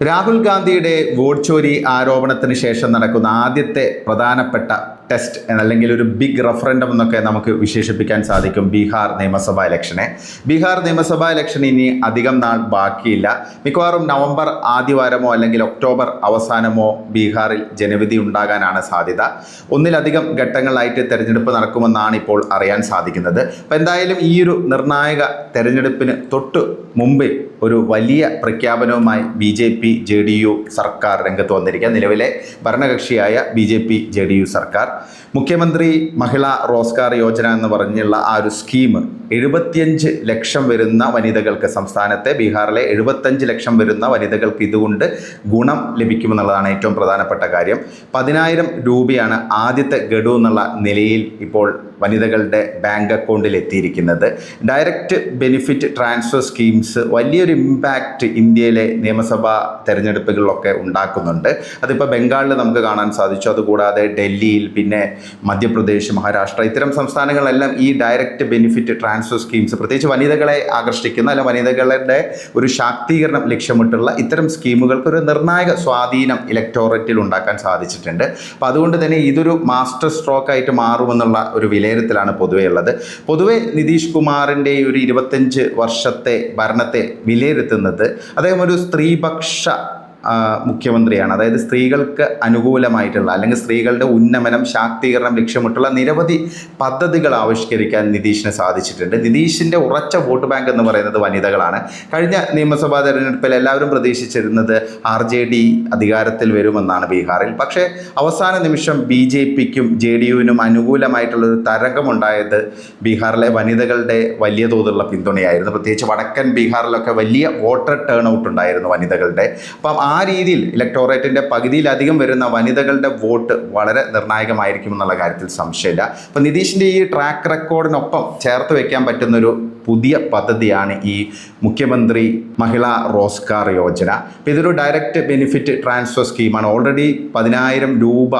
രാഹുൽ ഗാന്ധിയുടെ വോട്ട് ചോരി ആരോപണത്തിന് ശേഷം നടക്കുന്ന ആദ്യത്തെ പ്രധാനപ്പെട്ട ടെസ്റ്റ് അല്ലെങ്കിൽ ഒരു ബിഗ് റഫറൻഡം എന്നൊക്കെ നമുക്ക് വിശേഷിപ്പിക്കാൻ സാധിക്കും ബീഹാർ നിയമസഭാ ഇലക്ഷനെ ബീഹാർ നിയമസഭാ ഇലക്ഷൻ ഇനി അധികം നാൾ ബാക്കിയില്ല. മിക്കവാറും നവംബർ ആദ്യവാരമോ അല്ലെങ്കിൽ ഒക്ടോബർ അവസാനമോ ബീഹാറിൽ ജനവിധി ഉണ്ടാകാനാണ് സാധ്യത. ഒന്നിലധികം ഘട്ടങ്ങളായിട്ട് തെരഞ്ഞെടുപ്പ് നടക്കുമെന്നാണ് ഇപ്പോൾ അറിയാൻ സാധിക്കുന്നത്. അപ്പം എന്തായാലും ഈ ഒരു നിർണായക തെരഞ്ഞെടുപ്പിന് തൊട്ട് മുമ്പ് ഒരു വലിയ പ്രഖ്യാപനവുമായി B J P J D U സർക്കാർ രംഗത്ത് വന്നിരിക്കുക. നിലവിലെ ഭരണകക്ഷിയായ B J P J D U സർക്കാർ. മുഖ്യമന്ത്രി മഹിളാ റോസ്കാർ യോജന എന്ന് പറഞ്ഞുള്ള ആ ഒരു സ്കീം എഴുപത്തിയഞ്ച് ലക്ഷം വരുന്ന വനിതകൾക്ക് സംസ്ഥാനത്തെ ബീഹാറിലെ എഴുപത്തഞ്ച് ലക്ഷം വരുന്ന വനിതകൾക്ക് ഇതുകൊണ്ട് ഗുണം ലഭിക്കുമെന്നുള്ളതാണ് ഏറ്റവും പ്രധാനപ്പെട്ട കാര്യം. പതിനായിരം രൂപയാണ് ആദ്യത്തെ ഗഡു എന്നുള്ള നിലയിൽ ഇപ്പോൾ വനിതകളുടെ ബാങ്ക് അക്കൗണ്ടിൽ എത്തിയിരിക്കുന്നത്. ഡയറക്റ്റ് ബെനിഫിറ്റ് ട്രാൻസ്ഫർ സ്കീംസ് വലിയൊരു ഇമ്പാക്റ്റ് ഇന്ത്യയിലെ നിയമസഭാ തെരഞ്ഞെടുപ്പുകളിലൊക്കെ ഉണ്ടാക്കുന്നുണ്ട്. അതിപ്പോൾ ബംഗാളിൽ നമുക്ക് കാണാൻ സാധിച്ചു. അതുകൂടാതെ ഡൽഹിയിൽ പിന്നെ മധ്യപ്രദേശ് മഹാരാഷ്ട്ര ഇത്തരം സംസ്ഥാനങ്ങളെല്ലാം ഈ ഡയറക്റ്റ് ബെനിഫിറ്റ് ട്രാൻസ്ഫർ സ്കീംസ് പ്രത്യേകിച്ച് വനിതകളെ ആകർഷിക്കുന്ന അല്ല വനിതകളുടെ ഒരു ശാക്തീകരണം ലക്ഷ്യമിട്ടുള്ള ഇത്തരം സ്കീമുകൾക്ക് ഒരു നിർണായക സ്വാധീനം ഇലക്ടോറേറ്റിൽ ഉണ്ടാക്കാൻ സാധിച്ചിട്ടുണ്ട്. അപ്പോൾ അതുകൊണ്ട് തന്നെ ഇതൊരു മാസ്റ്റർ സ്ട്രോക്ക് ആയിട്ട് മാറുമെന്നുള്ള ഒരു വിലയിരുത്തലാണ് പൊതുവേ ഉള്ളത്. പൊതുവെ നിതീഷ് കുമാറിന്റെ ഒരു ഇരുപത്തഞ്ച് വർഷത്തെ ഭരണത്തെ വിലയിരുത്തുന്നത് അദ്ദേഹം ഒരു സ്ത്രീപക്ഷ മുഖ്യമന്ത്രിയാണ്. അതായത് സ്ത്രീകൾക്ക് അനുകൂലമായിട്ടുള്ള അല്ലെങ്കിൽ സ്ത്രീകളുടെ ഉന്നമനം ശാക്തീകരണം ലക്ഷ്യമിട്ടുള്ള നിരവധി പദ്ധതികൾ ആവിഷ്കരിക്കാൻ നിതീഷിന് സാധിച്ചിട്ടുണ്ട്. നിതീഷിന്റെ ഉറച്ച വോട്ട് ബാങ്ക് എന്ന് പറയുന്നത് വനിതകളാണ്. കഴിഞ്ഞ നിയമസഭാ തെരഞ്ഞെടുപ്പിൽ എല്ലാവരും പ്രതീക്ഷിച്ചിരുന്നത് ആർ ജെ ഡി അധികാരത്തിൽ വരുമെന്നാണ് ബീഹാറിൽ. പക്ഷേ അവസാന നിമിഷം ബി ജെ പിക്കും ജെ ഡി യുവിനും അനുകൂലമായിട്ടുള്ളൊരു തരംഗമുണ്ടായത് ബീഹാറിലെ വനിതകളുടെ വലിയ തോതിലുള്ള പിന്തുണയായിരുന്നു. പ്രത്യേകിച്ച് വടക്കൻ ബീഹാറിലൊക്കെ വലിയ വോട്ടർ ടേൺ ഔട്ട് ഉണ്ടായിരുന്നു വനിതകളുടെ. അപ്പം ആ രീതിയിൽ ഇലക്ടോറേറ്റിന്റെ പകുതിയിലധികം വരുന്ന വനിതകളുടെ വോട്ട് വളരെ നിർണായകമായിരിക്കും എന്നുള്ള കാര്യത്തിൽ സംശയമില്ല. അപ്പോൾ നിതീഷിന്റെ ഈ ട്രാക്ക് റെക്കോർഡിനൊപ്പം ചേർത്ത് വെക്കാൻ പറ്റുന്നൊരു പുതിയ പദ്ധതിയാണ് ഈ മുഖ്യമന്ത്രി മഹിളാ റോസ്കാർ യോജന. അപ്പോൾ ഇതൊരു ഡയറക്റ്റ് ബെനിഫിറ്റ് ട്രാൻസ്ഫർ സ്കീമാണ് ഓൾറെഡി പതിനായിരം രൂപ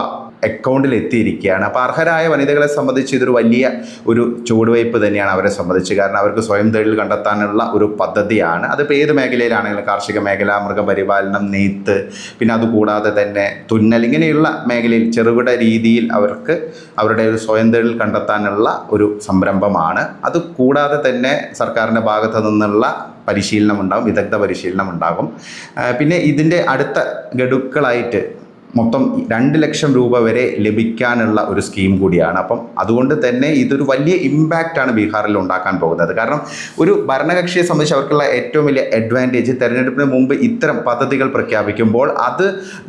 അക്കൗണ്ടിൽ എത്തിയിരിക്കുകയാണ്. അപ്പോൾ അർഹരായ വനിതകളെ സംബന്ധിച്ച് ഇതൊരു വലിയ ഒരു ചുവടുവയ്പ് തന്നെയാണ് അവരെ സംബന്ധിച്ച്. കാരണം അവർക്ക് സ്വയം തൊഴിൽ കണ്ടെത്താനുള്ള ഒരു പദ്ധതിയാണ്. അതിപ്പോൾ ഏത് മേഖലയിലാണെങ്കിലും കാർഷിക മേഖല മൃഗപരിപാലനം നെയ്ത്ത് പിന്നെ അതുകൂടാതെ തന്നെ തുന്നൽ ഇങ്ങനെയുള്ള മേഖലയിൽ ചെറുകിട രീതിയിൽ അവർക്ക് അവരുടെ ഒരു സ്വയം തൊഴിൽ കണ്ടെത്താനുള്ള ഒരു സംരംഭമാണ്. അത് കൂടാതെ തന്നെ സർക്കാരിന്റെ ഭാഗത്തു നിന്നുള്ള പരിശീലനം ഉണ്ടാകും വിദഗ്ധ പരിശീലനം ഉണ്ടാകും. പിന്നെ ഇതിന്റെ അടുത്ത ഗഡുക്കളായിട്ട് മൊത്തം രണ്ട് ലക്ഷം രൂപ വരെ ലഭിക്കാനുള്ള ഒരു സ്കീം കൂടിയാണ്. അപ്പം അതുകൊണ്ട് തന്നെ ഇതൊരു വലിയ ഇമ്പാക്റ്റാണ് ബീഹാറിൽ ഉണ്ടാക്കാൻ പോകുന്നത്. കാരണം ഒരു ഭരണകക്ഷിയെ സംബന്ധിച്ച് അവർക്കുള്ള ഏറ്റവും വലിയ അഡ്വാന്റേജ് തെരഞ്ഞെടുപ്പിന് മുമ്പ് ഇത്തരം പദ്ധതികൾ പ്രഖ്യാപിക്കുമ്പോൾ അത്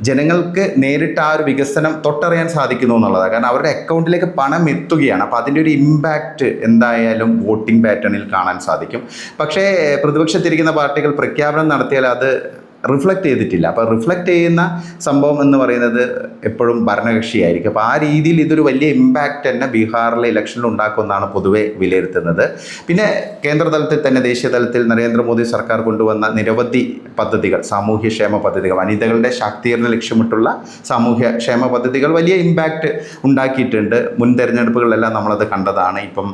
ജനങ്ങൾക്ക് നേരിട്ട് ആ ഒരു വികസനം തൊട്ടറിയാൻ സാധിക്കുന്നു എന്നുള്ളതാണ്. കാരണം അവരുടെ അക്കൗണ്ടിലേക്ക് പണം എത്തുകയാണ്. അപ്പോൾ അതിന്റെ ഒരു ഇമ്പാക്റ്റ് എന്തായാലും വോട്ടിംഗ് പാറ്റേണിൽ കാണാൻ സാധിക്കും. പക്ഷേ പ്രതിപക്ഷത്തിരിക്കുന്ന പാർട്ടികൾ പ്രഖ്യാപനം നടത്തിയാൽ അത് റിഫ്ലക്റ്റ് ചെയ്തിട്ടില്ല. അപ്പോൾ റിഫ്ലക്റ്റ് ചെയ്യുന്ന സംഭവം എന്ന് പറയുന്നത് എപ്പോഴും ഭരണകക്ഷിയായിരിക്കും. അപ്പോൾ ആ രീതിയിൽ ഇതൊരു വലിയ ഇമ്പാക്റ്റ് തന്നെ ബീഹാറിലെ ഇലക്ഷനിൽ ഉണ്ടാക്കുമെന്നാണ് പൊതുവെ വിലയിരുത്തുന്നത്. പിന്നെ കേന്ദ്രതലത്തിൽ തന്നെ ദേശീയ തലത്തിൽ നരേന്ദ്രമോദി സർക്കാർ കൊണ്ടുവന്ന നിരവധി പദ്ധതികൾ സാമൂഹ്യക്ഷേമ പദ്ധതികൾ വനിതകളുടെ ശാക്തീകരണ ലക്ഷ്യമിട്ടുള്ള സാമൂഹ്യ ക്ഷേമ പദ്ധതികൾ വലിയ ഇമ്പാക്റ്റ് ഉണ്ടാക്കിയിട്ടുണ്ട്. മുൻ തെരഞ്ഞെടുപ്പുകളിലെല്ലാം നമ്മളത് കണ്ടതാണ്. ഇപ്പം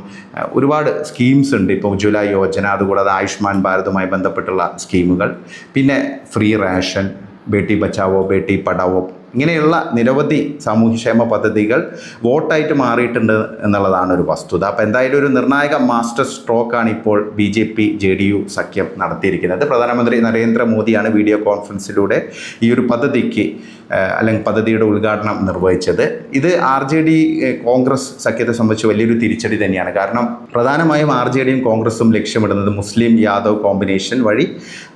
ഒരുപാട് സ്കീംസ് ഉണ്ട്. ഇപ്പോൾ ഉജ്ജ്വല യോജന അതുകൂടാതെ ആയുഷ്മാൻ ഭാരതുമായി ബന്ധപ്പെട്ടുള്ള സ്കീമുകൾ. പിന്നെ ഫ്രീ റേഷൻ ബേട്ടി ബച്ചാവോ ബേട്ടി പഠാവോ ഇങ്ങനെയുള്ള നിരവധി സാമൂഹ്യക്ഷേമ പദ്ധതികൾ വോട്ടായിട്ട് മാറിയിട്ടുണ്ട് എന്നുള്ളതാണ് ഒരു വസ്തുത. അപ്പോൾ എന്തായാലും ഒരു നിർണായക മാസ്റ്റർ സ്ട്രോക്കാണ് ഇപ്പോൾ B J P J D U സഖ്യം നടത്തിയിരിക്കുന്നത്. പ്രധാനമന്ത്രി നരേന്ദ്രമോദിയാണ് വീഡിയോ കോൺഫറൻസിലൂടെ ഈ ഒരു പദ്ധതിക്ക് അല്ലെങ്കിൽ പദ്ധതിയുടെ ഉദ്ഘാടനം നിർവഹിച്ചത്. ഇത് ആർ ജെ ഡി കോൺഗ്രസ് സഖ്യത്തെ സംബന്ധിച്ച് വലിയൊരു തിരിച്ചടി തന്നെയാണ്. കാരണം പ്രധാനമായും ആർ ജെ ഡിയും കോൺഗ്രസും ലക്ഷ്യമിടുന്നത് മുസ്ലിം യാദവ് കോമ്പിനേഷൻ വഴി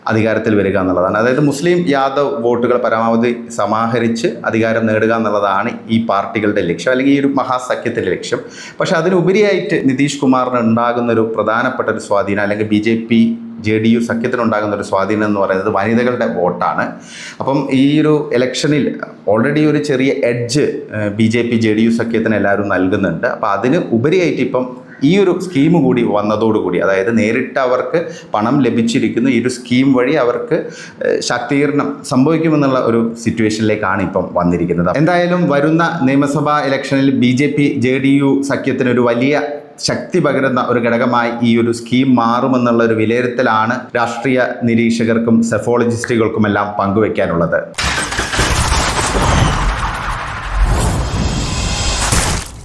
അധികാരത്തിൽ വരിക എന്നുള്ളതാണ്. അതായത് മുസ്ലിം യാദവ് വോട്ടുകൾ പരമാവധി സമാഹരിച്ച് അധികാരം നേടുക എന്നുള്ളതാണ് ഈ പാർട്ടികളുടെ ലക്ഷ്യം അല്ലെങ്കിൽ ഈ ഒരു മഹാസഖ്യത്തിന്റെ ലക്ഷ്യം. പക്ഷെ അതിനുപരിയായിട്ട് നിതീഷ് കുമാറിന് ഉണ്ടാകുന്ന ഒരു പ്രധാനപ്പെട്ട ഒരു സ്വാധീനം അല്ലെങ്കിൽ B J P J D U സഖ്യത്തിനുണ്ടാകുന്ന ഒരു സ്വാധീനം എന്ന് പറയുന്നത് വനിതകളുടെ വോട്ടാണ്. അപ്പം ഈ ഒരു ഇലക്ഷനിൽ ഓൾറെഡി ഒരു ചെറിയ edge B J P J D U സഖ്യത്തിന് എല്ലാവരും നൽകുന്നുണ്ട്. അപ്പോൾ അതിന് ഉപരിയായിട്ട് ഇപ്പം ഈ ഒരു സ്കീം കൂടി വന്നതോടുകൂടി അതായത് നേരിട്ട് അവർക്ക് പണം ലഭിച്ചിരിക്കുന്ന ഈ ഒരു സ്കീം വഴി അവർക്ക് ശാക്തീകരണം സംഭവിക്കുമെന്നുള്ള ഒരു സിറ്റുവേഷനിലേക്കാണ് ഇപ്പം വന്നിരിക്കുന്നത്. എന്തായാലും വരുന്ന നിയമസഭാ ഇലക്ഷനിൽ B J P J D U സഖ്യത്തിനൊരു വലിയ ശക്തി പകരുന്ന ഒരു ഘടകമായി ഈ ഒരു സ്കീം മാറുമെന്നുള്ള ഒരു വിലയിരുത്തലാണ് രാഷ്ട്രീയ നിരീക്ഷകർക്കും സെഫോളജിസ്റ്റുകൾക്കുമെല്ലാം പങ്കുവയ്ക്കാനുള്ളത്